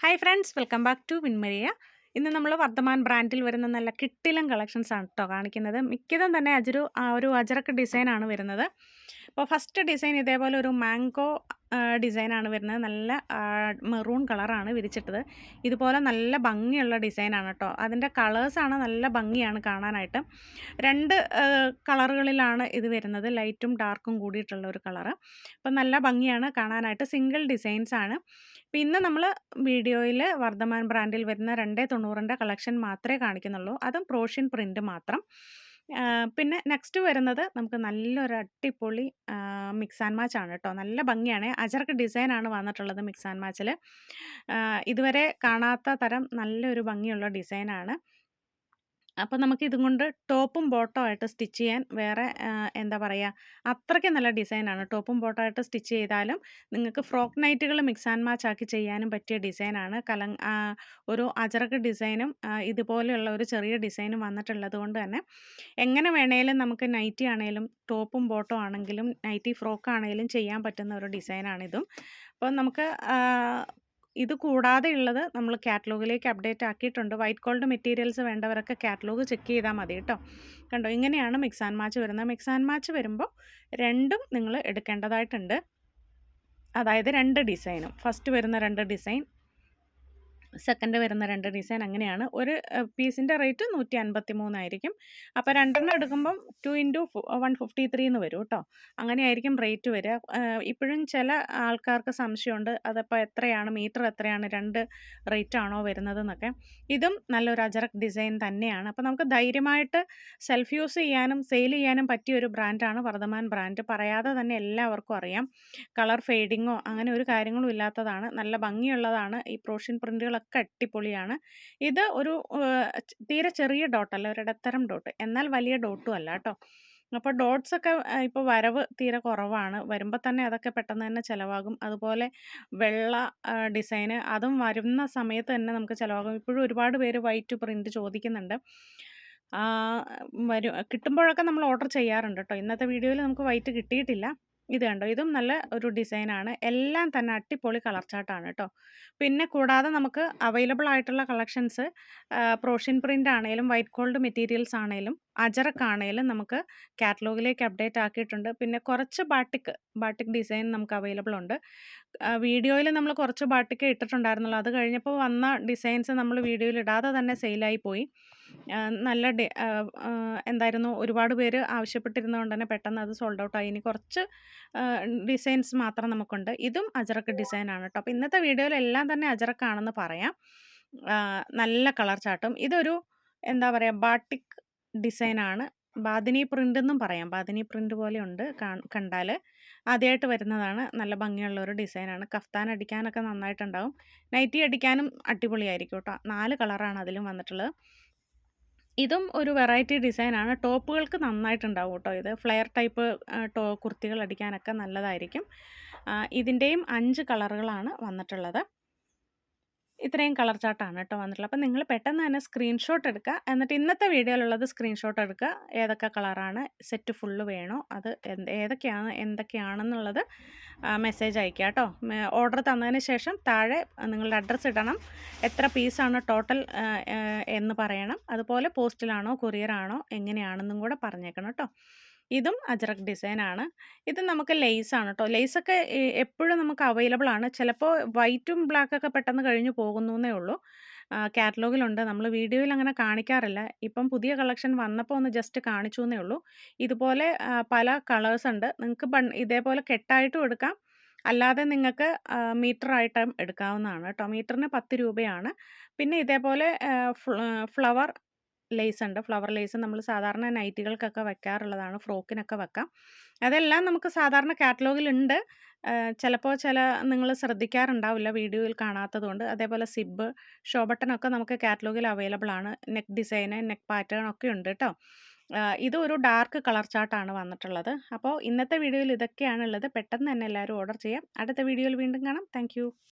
Hi friends welcome back to Vinmaria ഇന്ന് നമ്മൾ വർദ്ധമാൻ ബ്രാൻഡിൽ വരുന്ന നല്ല കിട്ടിലം കളക്ഷൻസ് ആണ് കേട്ടോ കാണിക്കുന്നത്. മിക്കതും തന്നെ അജൊരു ഒരു അജറക്ക് ഡിസൈനാണ് വരുന്നത്. അപ്പോൾ ഫസ്റ്റ് ഡിസൈൻ ഇതേപോലെ ഒരു മാംഗോ ഡിസൈനാണ് വരുന്നത്. നല്ല മെറൂൺ കളറാണ് വിരിച്ചിട്ടത്. ഇതുപോലെ നല്ല ഭംഗിയുള്ള ഡിസൈനാണ് കേട്ടോ അതിന്റെ കളേഴ്സാണ് നല്ല ഭംഗിയാണ് കാണാനായിട്ട്. രണ്ട് കളറുകളിലാണ് ഇത് വരുന്നത്. ലൈറ്റും ഡാർക്കും കൂടിയിട്ടുള്ള ഒരു കളറ്. അപ്പം നല്ല ഭംഗിയാണ് കാണാനായിട്ട്. സിംഗിൾ ഡിസൈൻസ് ആണ്. അപ്പോൾ ഇന്ന് നമ്മൾ വീഡിയോയിൽ വർദ്ധമാൻ ബ്രാൻഡിൽ വരുന്ന രണ്ടേ തൊണ്ണൂറിന്റെ കളക്ഷൻ മാത്രമേ കാണിക്കുന്നുള്ളൂ. അതും പ്രോഷ്യൻ പ്രിന്റ് മാത്രം. പിന്നെ നെക്സ്റ്റ് വരുന്നത് നമുക്ക് നല്ലൊരു അടിപൊളി മിക്സ് ആൻഡ് മാച്ച് ആണ് കേട്ടോ നല്ല ഭംഗിയാണ്. അജർക്ക് ഡിസൈനാണ് വന്നിട്ടുള്ളത് മിക്സ് ആൻഡ് മാച്ചിൽ ഇതുവരെ കാണാത്ത തരം നല്ലൊരു ഭംഗിയുള്ള ഡിസൈനാണ് അപ്പോൾ നമുക്ക് ഇതും കൊണ്ട് ടോപ്പും ബോട്ടോ ആയിട്ട് സ്റ്റിച്ച് ചെയ്യാൻ വേറെ എന്താ പറയുക അത്രയ്ക്ക് നല്ല ഡിസൈനാണ് ടോപ്പും ബോട്ടോ ആയിട്ട് സ്റ്റിച്ച് ചെയ്താലും നിങ്ങൾക്ക് ഫ്രോക്ക് നൈറ്റുകൾ മിക്സ് ആൻഡ് മാച്ച് ആക്കി ചെയ്യാനും പറ്റിയ ഡിസൈനാണ് കല ഒരു അജറക്ക് ഡിസൈനും ഇതുപോലെയുള്ള ഒരു ചെറിയ ഡിസൈനും വന്നിട്ടുള്ളത് കൊണ്ട് തന്നെ എങ്ങനെ വേണേലും നമുക്ക് നൈറ്റി ആണെങ്കിലും ടോപ്പും ബോട്ടോ ആണെങ്കിലും നൈറ്റി ഫ്രോക്ക് ആണെങ്കിലും ചെയ്യാൻ പറ്റുന്ന ഒരു ഡിസൈനാണിതും അപ്പോൾ നമുക്ക് ഇത് കൂടാതെ ഉള്ളത് നമ്മൾ കാറ്റലോഗിലേക്ക് അപ്ഡേറ്റ് ആക്കിയിട്ടുണ്ട്. വൈറ്റ് ഗോൾഡ് മെറ്റീരിയൽസ് വേണ്ടവരൊക്കെ കാറ്റലോഗ് ചെക്ക് ചെയ്താൽ മതി കേട്ടോ. കണ്ടോ? ഇങ്ങനെയാണ് മിക്സ് ആൻഡ് മാച്ച് വരുന്നത്. മിക്സ് ആൻഡ് മാച്ച് വരുമ്പോൾ രണ്ടും നിങ്ങൾ എടുക്കേണ്ടതായിട്ടുണ്ട്. അതായത് രണ്ട് ഡിസൈനും. ഫസ്റ്റ് വരുന്ന രണ്ട് ഡിസൈൻ സെക്കൻഡ് വരുന്ന രണ്ട് ഡിസൈൻ അങ്ങനെയാണ്. ഒരു പീസിന്റെ റേറ്റ് നൂറ്റി അൻപത്തി മൂന്നായിരിക്കും അപ്പോൾ രണ്ടെണ്ണം എടുക്കുമ്പം two into one fifty three എന്ന് വരും കേട്ടോ അങ്ങനെയായിരിക്കും റേറ്റ് വരിക ഇപ്പോഴും ചില ആൾക്കാർക്ക് സംശയമുണ്ട് അതപ്പോൾ എത്രയാണ് മീറ്റർ എത്രയാണ് രണ്ട് റേറ്റ് ആണോ വരുന്നതെന്നൊക്കെ. ഇതും നല്ലൊരു അജറക് ഡിസൈൻ തന്നെയാണ്. അപ്പോൾ നമുക്ക് ധൈര്യമായിട്ട് സെൽഫ് യൂസ് ചെയ്യാനും സെയിൽ ചെയ്യാനും പറ്റിയ ഒരു ബ്രാൻഡാണ് വർദ്ധമാൻ ബ്രാൻഡ്. പറയാതെ തന്നെ എല്ലാവർക്കും അറിയാം. കളർ ഫെയ്ഡിങ്ങോ അങ്ങനെ ഒരു കാര്യങ്ങളും ഇല്ലാത്തതാണ്. നല്ല ഭംഗിയുള്ളതാണ്. ഈ പ്രോഷ്യൻ പ്രിന്റുകൾ ഒക്കെ അടിപൊളിയാണ്. ഇത് ഒരു തീരെ ചെറിയ ഡോട്ടല്ല ഒരു ഇടത്തരം ഡോട്ട്. എന്നാൽ വലിയ ഡോട്ടും അല്ല കേട്ടോ. അപ്പോൾ ഡോട്ട്സ് ഒക്കെ ഇപ്പോൾ വരവ് തീരെ കുറവാണ്. വരുമ്പോൾ തന്നെ അതൊക്കെ പെട്ടെന്ന് തന്നെ ചിലവാകും. അതുപോലെ വെള്ള ഡിസൈന് അതും വരുന്ന സമയത്ത് തന്നെ നമുക്ക് ചിലവാകും. ഇപ്പോഴും ഒരുപാട് പേര് വൈറ്റ് പ്രിന്റ് ചോദിക്കുന്നുണ്ട്. വരും കിട്ടുമ്പോഴൊക്കെ നമ്മൾ ഓർഡർ ചെയ്യാറുണ്ട് കേട്ടോ. ഇന്നത്തെ വീഡിയോയിൽ നമുക്ക് വൈറ്റ് കിട്ടിയിട്ടില്ല. ഇത് കണ്ടോ? ഇതും നല്ല ഒരു ഡിസൈനാണ്. എല്ലാം തന്നെ അട്ടിപ്പൊളി കളർ ചാർട്ടാണ് കേട്ടോ. പിന്നെ കൂടാതെ നമുക്ക് അവൈലബിൾ ആയിട്ടുള്ള കളക്ഷൻസ് പ്രോഷ്യൻ പ്രിന്റ് ആണെങ്കിലും വൈറ്റ് ഗോൾഡ് മെറ്റീരിയൽസ് ആണെങ്കിലും അജറക്ക് ആണെങ്കിലും നമുക്ക് കാറ്റലോഗിലേക്ക് അപ്ഡേറ്റ് ആക്കിയിട്ടുണ്ട്. പിന്നെ കുറച്ച് ബാട്ടിക് ബാട്ടിക് ഡിസൈൻ നമുക്ക് അവൈലബിൾ ഉണ്ട്. വീഡിയോയിൽ നമ്മൾ കുറച്ച് ബാട്ടിക്ക് ഇട്ടിട്ടുണ്ടായിരുന്നുള്ളൂ അത് കഴിഞ്ഞപ്പോൾ വന്ന ഡിസൈൻസ് നമ്മൾ വീഡിയോയിൽ ഇടാതെ തന്നെ സെയിലായി പോയി. നല്ല എന്തായിരുന്നു ഒരുപാട് പേര് ആവശ്യപ്പെട്ടിരുന്നതുകൊണ്ട് തന്നെ പെട്ടെന്ന് അത് സോൾഡ് ഔട്ടായി ഇനി കുറച്ച് ഡിസൈൻസ് മാത്രം നമുക്കുണ്ട്. ഇതും അജറക്ക് ആണ് കേട്ടോ. അപ്പോൾ ഇന്നത്തെ വീഡിയോയിൽ എല്ലാം തന്നെ അജറക്കാണെന്ന് പറയാം. നല്ല കളർ ചാട്ടും ഇതൊരു എന്താ പറയുക ബാട്ടിക് ആണ്. ബാദിനി പ്രിന്റ് എന്നും പറയാം. ബാദിനി പ്രിന്റ് പോലെ ഉണ്ട് കണ്ടാൽ ആദ്യമായിട്ട് വരുന്നതാണ്. നല്ല ഭംഗിയുള്ള ഒരു ഡിസൈനാണ് കഫ്താൻ അടിക്കാനൊക്കെ നന്നായിട്ടുണ്ടാവും. നൈറ്റി അടിക്കാനും അടിപൊളിയായിരിക്കും കേട്ടോ. നാല് കളറാണ് അതിലും വന്നിട്ടുള്ളത്. ഇതും ഒരു വെറൈറ്റി ഡിസൈനാണ് ടോപ്പുകൾക്ക് നന്നായിട്ടുണ്ടാവും കേട്ടോ ഇത്. ഫ്ലെയർ ടൈപ്പ് ടോ കുർത്തികൾ അടിക്കാനൊക്കെ നല്ലതായിരിക്കും. ഇതിന്റെയും അഞ്ച് കളറുകളാണ് വന്നിട്ടുള്ളത്. ഇത്രയും കളർ ചാർട്ടാണ് കേട്ടോ വന്നിട്ടുള്ളത്. അപ്പോൾ നിങ്ങൾ പെട്ടെന്ന് തന്നെ സ്ക്രീൻഷോട്ട് എടുക്കുക. എന്നിട്ട് ഇന്നത്തെ വീഡിയോയിലുള്ളത് സ്ക്രീൻഷോട്ട് എടുക്കുക. ഏതൊക്കെ കളറാണ് സെറ്റ് ഫുള്ള് വേണോ അത് ഏതൊക്കെയാണ് എന്തൊക്കെയാണെന്നുള്ളത് മെസ്സേജ് അയക്കുക കേട്ടോ. ഓർഡർ തന്നതിന് ശേഷം താഴെ നിങ്ങളുടെ അഡ്രസ്സ് ഇടണം. എത്ര പീസാണ് ടോട്ടൽ എന്ന് പറയണം. അതുപോലെ പോസ്റ്റിലാണോ കൊറിയറാണോ എങ്ങനെയാണെന്നും കൂടെ പറഞ്ഞേക്കണം കേട്ടോ. ഇതും അജറക് ഡിസൈനാണ്. ഇത് നമുക്ക് ലേസാണ് കേട്ടോ ലേസൊക്കെ എപ്പോഴും നമുക്ക് അവൈലബിൾ ആണ്. ചിലപ്പോൾ വൈറ്റും ബ്ലാക്കൊക്കെ പെട്ടെന്ന് കഴിഞ്ഞു പോകുന്നു എന്നേ ഉള്ളൂ. കാറ്റലോഗിലുണ്ട് നമ്മൾ വീഡിയോയിൽ അങ്ങനെ കാണിക്കാറില്ല. ഇപ്പം പുതിയ കളക്ഷൻ വന്നപ്പോൾ ഒന്ന് ജസ്റ്റ് കാണിച്ചു എന്നേ ഉള്ളൂ. ഇതുപോലെ പല കളേഴ്സ് ഉണ്ട്. നിങ്ങൾക്ക് ബൺ ഇതേപോലെ കെട്ടായിട്ടും എടുക്കാം. അല്ലാതെ നിങ്ങൾക്ക് മീറ്റർ ആയിട്ടും എടുക്കാവുന്നതാണ് കേട്ടോ മീറ്ററിന് പത്ത് രൂപയാണ്. പിന്നെ ഇതേപോലെ ഫ്ലവർ ലേസ് ഉണ്ട്. ഫ്ലവർ ലേസ് നമ്മൾ സാധാരണ നൈറ്റികൾക്കൊക്കെ വെക്കാറുള്ളതാണ്. ഫ്രോക്കിനൊക്കെ വെക്കാം. അതെല്ലാം നമുക്ക് സാധാരണ കാറ്റലോഗിലുണ്ട് ചിലപ്പോൾ ചില നിങ്ങൾ ശ്രദ്ധിക്കാറുണ്ടാവില്ല വീഡിയോയിൽ കാണാത്തതുകൊണ്ട്. അതേപോലെ സിബ് ഷോ ബട്ടണൊക്കെ നമുക്ക് കാറ്റലോഗിൽ അവൈലബിൾ ആണ്. നെക്ക് ഡിസൈൻ നെക്ക് പാറ്റേൺ ഒക്കെ ഉണ്ട് കേട്ടോ. ഇത് ഒരു ഡാർക്ക് കളർ ചാർട്ടാണ് വന്നിട്ടുള്ളത്. അപ്പോൾ ഇന്നത്തെ വീഡിയോയിൽ ഇതൊക്കെയാണ് ഉള്ളത്. പെട്ടെന്ന് തന്നെ എല്ലാവരും ഓർഡർ ചെയ്യാം. അടുത്ത വീഡിയോയിൽ വീണ്ടും കാണാം. താങ്ക്